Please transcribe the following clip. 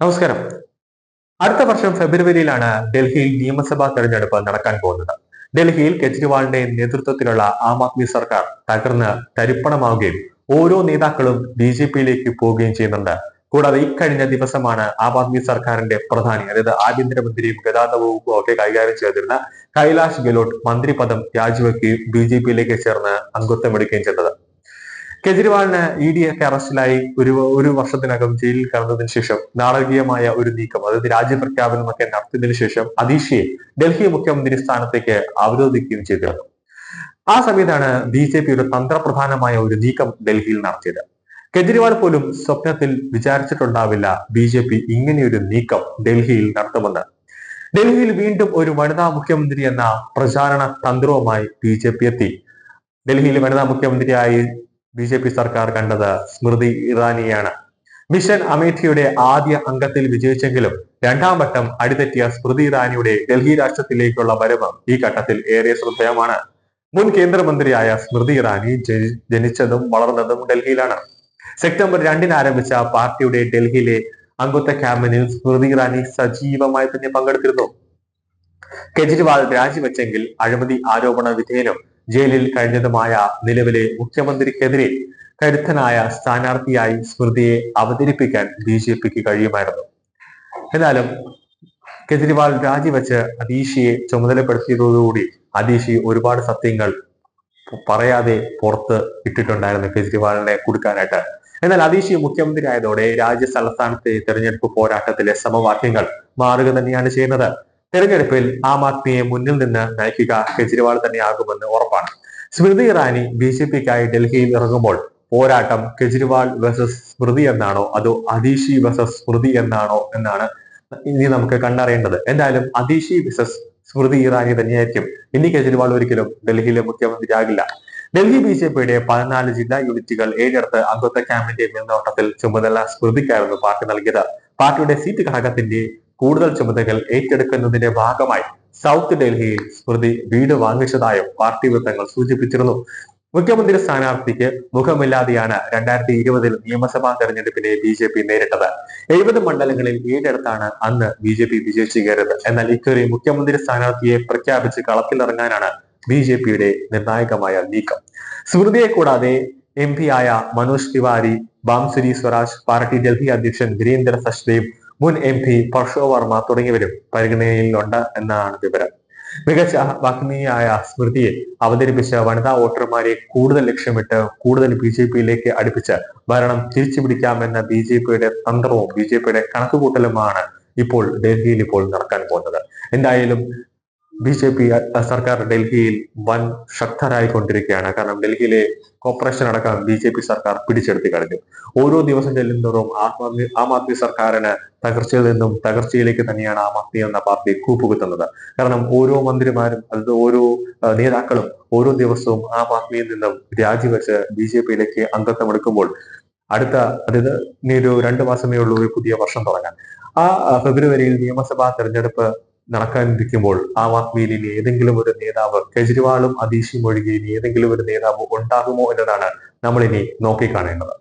നമസ്കാരം. അടുത്ത വർഷം ഫെബ്രുവരിയിലാണ് ഡൽഹിയിൽ നിയമസഭാ തെരഞ്ഞെടുപ്പ് നടക്കാൻ പോകുന്നത്. ഡൽഹിയിൽ കെജ്രിവാളിന്റെ നേതൃത്വത്തിലുള്ള ആം ആദ്മി സർക്കാർ തകർന്ന് തരിപ്പണമാവുകയും ഓരോ നേതാക്കളും ബി ജെ പിയിലേക്ക് പോവുകയും ചെയ്യുന്നുണ്ട്. കൂടാതെ ഇക്കഴിഞ്ഞ ദിവസമാണ് ആം ആദ്മി സർക്കാരിന്റെ പ്രധാനി അതായത് ആഭ്യന്തരമന്ത്രിയും ഗതാഗത വകുപ്പും ഒക്കെ കൈകാര്യം ചെയ്തിരുന്ന കൈലാഷ് ഗെലോട്ട് മന്ത്രിപദം രാജിവെക്കുകയും ബി ജെ പിയിലേക്ക് ചേർന്ന് അംഗത്വം എടുക്കുകയും ചെയ്തത്. കെജ്രിവാളിന് ഇ ഡി എഫ് അറസ്റ്റിലായി ഒരു ഒരു വർഷത്തിനകം ജയിലിൽ കടന്നതിന് ശേഷം നാടകീയമായ ഒരു നീക്കം അതായത് രാജ്യപ്രഖ്യാപനമൊക്കെ നടത്തിയതിനു ശേഷം അതീഷിയെ ഡൽഹി മുഖ്യമന്ത്രി സ്ഥാനത്തേക്ക് അവരോധിക്കുകയും ചെയ്തിരുന്നു. ആ സമയത്താണ് ബി ജെ പിയുടെ തന്ത്രപ്രധാനമായ ഒരു നീക്കം ഡൽഹിയിൽ നടത്തിയത്. കെജ്രിവാൾ പോലും സ്വപ്നത്തിൽ വിചാരിച്ചിട്ടുണ്ടാവില്ല ബി ജെ പി ഇങ്ങനെയൊരു നീക്കം ഡൽഹിയിൽ നടത്തുമെന്ന്. ഡൽഹിയിൽ വീണ്ടും ഒരു വനിതാ മുഖ്യമന്ത്രി എന്ന പ്രചാരണ തന്ത്രവുമായി ബി ജെ പി എത്തി. ഡൽഹിയിൽ വനിതാ മുഖ്യമന്ത്രിയായി ബി ജെ പി സർക്കാർ കണ്ടത് സ്മൃതി ഇറാനിയാണ്. മിഷൻ അമേഠിയുടെ ആദ്യ അംഗത്തിൽ വിജയിച്ചെങ്കിലും രണ്ടാം വട്ടം അടിതെറ്റിയ സ്മൃതി ഇറാനിയുടെ ഡൽഹി രാഷ്ട്രത്തിലേക്കുള്ള വരവ് ഈ ഘട്ടത്തിൽ ഏറെ ശ്രദ്ധേയമാണ്. മുൻ കേന്ദ്രമന്ത്രിയായ സ്മൃതി ഇറാനി ജനിച്ചതും വളർന്നതും ഡൽഹിയിലാണ്. സെപ്റ്റംബർ രണ്ടിന് ആരംഭിച്ച പാർട്ടിയുടെ ഡൽഹിയിലെ അംഗത്വ ക്യാമ്പനിൽ സ്മൃതി ഇറാനി സജീവമായി തന്നെ പങ്കെടുത്തിരുന്നു. കെജ്രിവാൾ രാജിവെച്ചെങ്കിൽ അഴിമതി ആരോപണ വിധേയനും ജയിലിൽ കഴിഞ്ഞതുമായ നിലവിലെ മുഖ്യമന്ത്രിക്കെതിരെ കരുത്തനായ സ്ഥാനാർത്ഥിയായി സ്മൃതിയെ അവതരിപ്പിക്കാൻ ബി ജെ പിക്ക് കഴിയുമായിരുന്നു. എന്നാലും കെജ്രിവാൾ രാജിവെച്ച് അതീഷിയെ ചുമതലപ്പെടുത്തിയതോടുകൂടി അതീഷി ഒരുപാട് സത്യങ്ങൾ പറയാതെ പുറത്ത് ഇട്ടിട്ടുണ്ടായിരുന്നു കെജ്രിവാളിനെ കൊടുക്കാനായിട്ട്. എന്നാൽ അതീഷി മുഖ്യമന്ത്രി ആയതോടെ രാജ്യ തലസ്ഥാനത്തെ തെരഞ്ഞെടുപ്പ് പോരാട്ടത്തിലെ സമവാക്യങ്ങൾ മാറുക തന്നെയാണ് ചെയ്യുന്നത്. തെരഞ്ഞെടുപ്പിൽ ആം ആദ്മിയെ മുന്നിൽ നിന്ന് നയിക്കുക കെജ്രിവാൾ തന്നെയാകുമെന്ന് ഉറപ്പാണ്. സ്മൃതി ഇറാനി ബി ജെ പിക്കായി ഡൽഹിയിൽ ഇറങ്ങുമ്പോൾ പോരാട്ടം കെജ്രിവാൾ വേഴ്സസ് സ്മൃതി എന്നാണോ അതോ അതീഷി വേഴ്സസ് സ്മൃതി എന്നാണോ എന്നാണ് ഇനി നമുക്ക് കണ്ടറിയേണ്ടത്. എന്തായാലും അതീഷി വേഴ്സസ് സ്മൃതി ഇറാനി തന്നെയായിരിക്കും. ഇനി കെജ്രിവാൾ ഒരിക്കലും ഡൽഹിയിലെ മുഖ്യമന്ത്രിയാകില്ല ഡൽഹി ബി ജെ പിയുടെ പതിനാല് ജില്ലാ യൂണിറ്റുകൾ ഏഴിടത്ത് അംഗത്വ ക്യാമ്പിന്റെ മേൽനോട്ടത്തിൽ ചുമതല സ്മൃതിക്കായിരുന്നു പാർട്ടി നൽകിയത്. പാർട്ടിയുടെ സീറ്റ് ഘടകത്തിന്റെ കൂടുതൽ ചുമതലകൾ ഏറ്റെടുക്കുന്നതിന്റെ ഭാഗമായി സൗത്ത് ഡൽഹിയിൽ സ്മൃതി വീട് വാങ്ങിച്ചതായും പാർട്ടി വൃത്തങ്ങൾ സൂചിപ്പിച്ചിരുന്നു. മുഖ്യമന്ത്രി സ്ഥാനാർത്ഥിക്ക് മുഖമില്ലാതെയാണ് രണ്ടായിരത്തി ഇരുപതിൽ നിയമസഭാ തെരഞ്ഞെടുപ്പിനെ ബി ജെ പി നേരിട്ടത്. എഴുപത് മണ്ഡലങ്ങളിൽ ഏഴിടത്താണ് അന്ന് ബി ജെ പി വിജയിച്ചു കയറിയത് എന്നാൽ ഇക്കുറി മുഖ്യമന്ത്രി സ്ഥാനാർത്ഥിയെ പ്രഖ്യാപിച്ച് കളത്തിലിറങ്ങാനാണ് ബി ജെ പിയുടെ നിർണായകമായ നീക്കം. സ്മൃതിയെ കൂടാതെ എം ആയ മനോജ് തിവാരി ബാംസുരി സ്വരാജ് പാർട്ടി ഡൽഹി അധ്യക്ഷൻ വീരേന്ദ്ര സച്ദേവ് മുൻ എം പി പർഷോ വർമ്മ തുടങ്ങിയവരും പരിഗണനയിലുണ്ട് എന്നാണ് വിവരം. മികച്ച വാഗ്മിയായ സ്മൃതിയെ അവതരിപ്പിച്ച വനിതാ വോട്ടർമാരെ കൂടുതൽ ലക്ഷ്യമിട്ട് കൂടുതൽ ബി ജെ പിയിലേക്ക് അടുപ്പിച്ച് ഭരണം തിരിച്ചുപിടിക്കാമെന്ന ബി ജെ പിയുടെ തന്ത്രവും ബി ജെ പിയുടെ കണക്കുകൂട്ടലുമാണ് ഇപ്പോൾ ഡൽഹിയിൽ ഇപ്പോൾ നടക്കാൻ പോകുന്നത്. എന്തായാലും ബി ജെ പി സർക്കാർ ഡൽഹിയിൽ വൻ ശക്തരായിക്കൊണ്ടിരിക്കുകയാണ്. കാരണം ഡൽഹിയിലെ കോപ്പറേഷൻ അടക്കം ബി ജെ പി സർക്കാർ പിടിച്ചെടുത്തി കഴിഞ്ഞു ഓരോ ദിവസം ചെല്ലുന്നതോറും ആം ആദ്മി ആം ആദ്മി സർക്കാരിന് തകർച്ചയിൽ നിന്നും തകർച്ചയിലേക്ക് തന്നെയാണ് ആം ആദ്മി എന്ന പാർട്ടി കൂപ്പുകുത്തുന്നത്. കാരണം ഓരോ മന്ത്രിമാരും അതായത് ഓരോ നേതാക്കളും ഓരോ ദിവസവും ആം ആദ്മിയിൽ നിന്നും രാജിവെച്ച് ബി ജെ പിയിലേക്ക് അംഗത്വം എടുക്കുമ്പോൾ അടുത്ത അതായത് ഇനി ഒരു രണ്ടു മാസമേ ഉള്ളൂ ഒരു പുതിയ വർഷം തുടങ്ങാൻ. ആ ആ, ഫെബ്രുവരിയിൽ നിയമസഭാ തെരഞ്ഞെടുപ്പ് നടക്കാനിരിക്കുമ്പോൾ ആം ആദ്മിയിൽ ഇനി ഏതെങ്കിലും ഒരു നേതാവ് കെജ്രിവാളും അതീഷും ഒഴികെ ഇനി ഏതെങ്കിലും ഒരു നേതാവ് ഉണ്ടാകുമോ എന്നതാണ് നമ്മൾ ഇനി നോക്കിക്കാണേണ്ടത്.